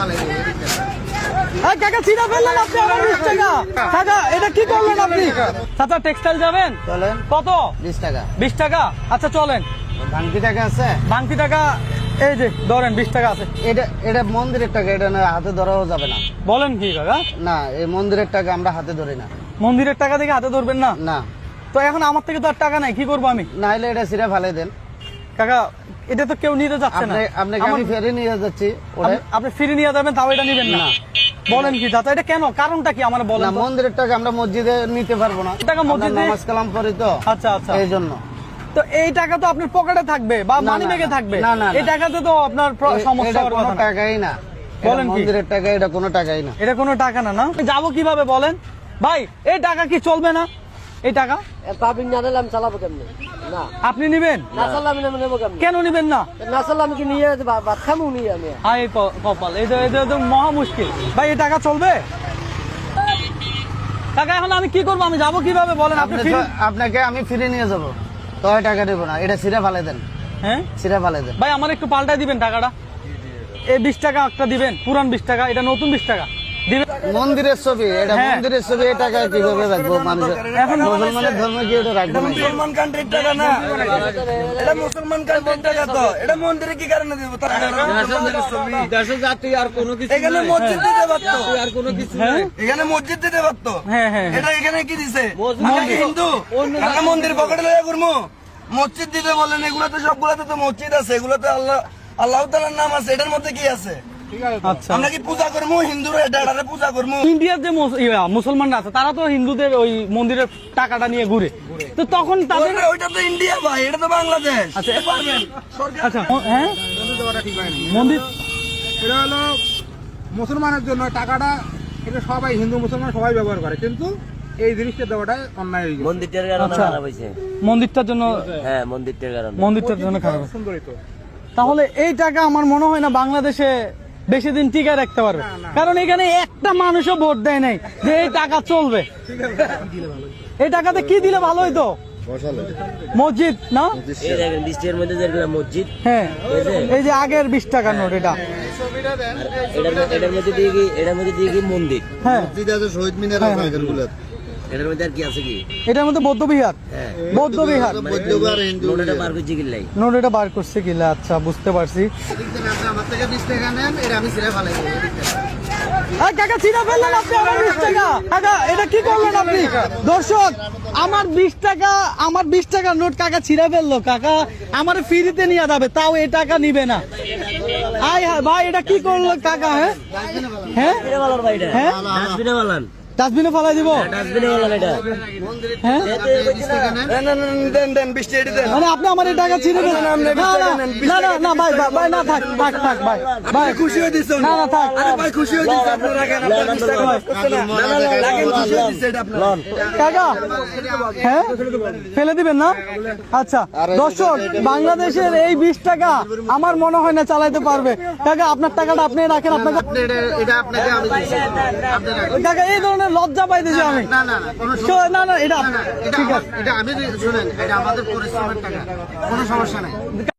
ভালো এই কাকা ছিঁড়া ফেললেন আপনি আমার বিশ টাকা। কাকা। এটা কি করলেন আপনি? চাচা টেক্সটাইল যাবেন? চলেন কত? বিশ টাকা। বিশ টাকা? আচ্ছা চলেন। ভাঙতি টাকা আছে? বাংতি টাকা এই যে ধরেন বিশ টাকা আছে। এটা এটা মন্দিরের টাকা এটা না হাতে ধরাও যাবে না। বলেন কি কাকা? না এই মন্দিরের টাকা আমরা হাতে ধরি না। মন্দিরের টাকা থেকে হাতে ধরবেন না? না। তো এখন আমার থেকে তো আর টাকা নাই কি করব আমি? না হলে এটা সিরা ফালাই দেন। কাকা এটা তো কেউ নিতে যাচ্ছে না। আপনাকে আমি ফেরে নিয়ে যাচ্ছি আপনি- ফিরে নিয়ে যাবেন তাও এটা নিবেন না। বলেন কি চাচা এটা কেন? কারণটা কি আমার বলেন মন্দিরের টাকা আমরা মসজিদে নিতে পারব না। টাকা মসজিদে- নামাজ কালাম করি তো। আচ্ছা আচ্ছা। এই জন্য। তো এই টাকা তো আপনার পকেটে থাকবে বা মানি ব্যাগে থাকবে। না, না, এই টাকাতে তো আপনার সমস্যা হওয়ার কথা। টাকাই না। বলেন বলেন কি? মন্দিরের টাকা এটা কোনো টাকাই না। এটা কোনো টাকা না না? যাব কীভাবে বলেন? ভাই এই টাকা কি চলবে না? এই টাকা? পাবলিক না দিলে আমি চালাবো কেমনি? না। আপনি নিবেন? না চাললে আমি নেব কেমনি? কেন নিবেন না? না আমি কি নিয়ে ভাত খামু নিয়ে আমি? আয় কপাল এই তো এই তো- এই তো মহা মুশকিল। ভাই এই টাকা চলবে? টাকা এখন আমি কি করব? আমি যাব কীভাবে? বলেন আপনি আপনাকে আমি ফিরে নিয়ে যাব। তবে টাকা দেবো না এটা সিরা ফালাই দেন। হ্যাঁ? সিরা ফালাই দেন। ভাই আমার একটু পাল্টাই দিবেন টাকাটা। এই বিশ টাকা একটা দিবেন পুরান বিশ টাকা এটা নতুন বিশ টাকা। মন্দিরের ছবি এটা হ্যাঁ। মন্দিরের ছবি এই টাকা কীভাবে রাখব? মানুষ এখন মুসলমানের ধর্ম কি এটা রাখব মুসলমান কান্ট্রির টাকা না। এটা মুসলমান কান্ট্রির টাকা তো। এটা মন্দিরে কি কারণে দেবো? তার এখানে মসজিদ দিতে পারতো। হ্যাঁ। এখানে মসজিদ দিতে পারতো। হ্যাঁ হ্যাঁ এটা এখানে কি দিছে? হিন্দু। মন্দির পকেটে লয়ে ঘুরবো মসজিদ দিতে বলেন এগুলোতে সবগুলোতে তো মসজিদ আছে এগুলোতে আল্লাহ আল্লাহ তালার নাম আছে এটার মধ্যে কি আছে? আমরা কি পূজা করব হিন্দুরা ডাড়ারে পূজা করব ইন্ডিয়ার যে মুসলমানরা আছে তারা তো হিন্দুদের ওই মন্দিরের টাকাটা নিয়ে ঘুরে। তো তখন তাদের ওইটা- ওইটা তো ইন্ডিয়া ভাই এটা তো বাংলাদেশ। আচ্ছা। আচ্ছা হ্যাঁ? মন্দির এটা হলো মুসলমানের জন্য টাকাটা এটা সবাই হিন্দু মুসলমান সবাই ব্যবহার করে কিন্তু এই জিনিসটা দেওয়াটা অন্যায় হয়ে মন্দিরটার কারণে আচ্ছা। খারাপ হয়েছে। মন্দিরটার জন্য হ্যাঁ মন্দিরটার কারণে। মন্দিরটার জন্য খারাপ সুন্দরই তো। তাহলে এই টাকা আমার মনে হয় না বাংলাদেশে বেশি দিন টিকায় রাখতে পারবে। কারণ এখানে একটা মানুষও ভোট দেয় নাই যে এই টাকা চলবে। এই টাকাতে কি দিলে ভালো হইতো? মসজিদ না? বৃষ্টির মধ্যে দেখলাম মসজিদ হ্যাঁ। এই যে। আগের বিশ টাকার নোট এটা। এটার এটার মধ্যে দিয়ে কি এটার মধ্যে দিয়ে কি মন্দির? হ্যাঁ। শহীদ মিনার। এটার মধ্যে আর কি আছে কি? এটার মধ্যে বৌদ্ধ বিহার। বৌদ্ধ বিহার। নোটটা বার করছে কিল্লাই নোট বার করছে কিলা আচ্ছা বুঝতে পারছি। আমার থেকে বিশ টাকা নেন এটা আমি সিরা ফালাই কাকা ছিঁড়া ফেললেন আপনি আমার বিশ টাকা। কাকা এটা কি করলেন আপনি? দর্শক আমার বিশ টাকা আমার বিশ টাকার নোট কাকা ছিঁড়া ফেলল। কাকা আমার ফ্রিতে নিয়ে যাবে তাও এই টাকা নিবে না। আয় হায় ভাই এটা কি করল কাকা হ্যাঁ? হ্যাঁ? ডাস্টবিনে বালান ভাই এটা হ্যাঁ? ডাস্টবিনে ফেলাই দিব হ্যাঁ দেন দেন দেন মানে আপনি আমার এই টাকা ছিঁড়ে ফেললেন না না না না না ভাই ভাই, ভাই না থাক থাক থাক ভাই ভাই খুশি হয়ে দিচ্ছেন না না থাক ভাই খুশি হয়ে দিচ্ছে আপনার রাখেন আপনার বিশ টাকা খরচ করছে না না, না, না, রাখেন, খুশি হয়ে দিচ্ছে এটা আপনার কাকা হ্যাঁ ফেলে দিবেন না আচ্ছা দর্শক বাংলাদেশের এই বিশ টাকা আমার মনে হয় না চালাইতে পারবে কাকা আপনার টাকাটা আপনি রাখেন আপনাকে। কাকা এই ধরনের লজ্জা পাইতেছি আমি। না না এটা ঠিক আছে। এটা আমি শুনেন এটা আমাদের পরিশ্রমের টাকা কোনো সমস্যা নাই।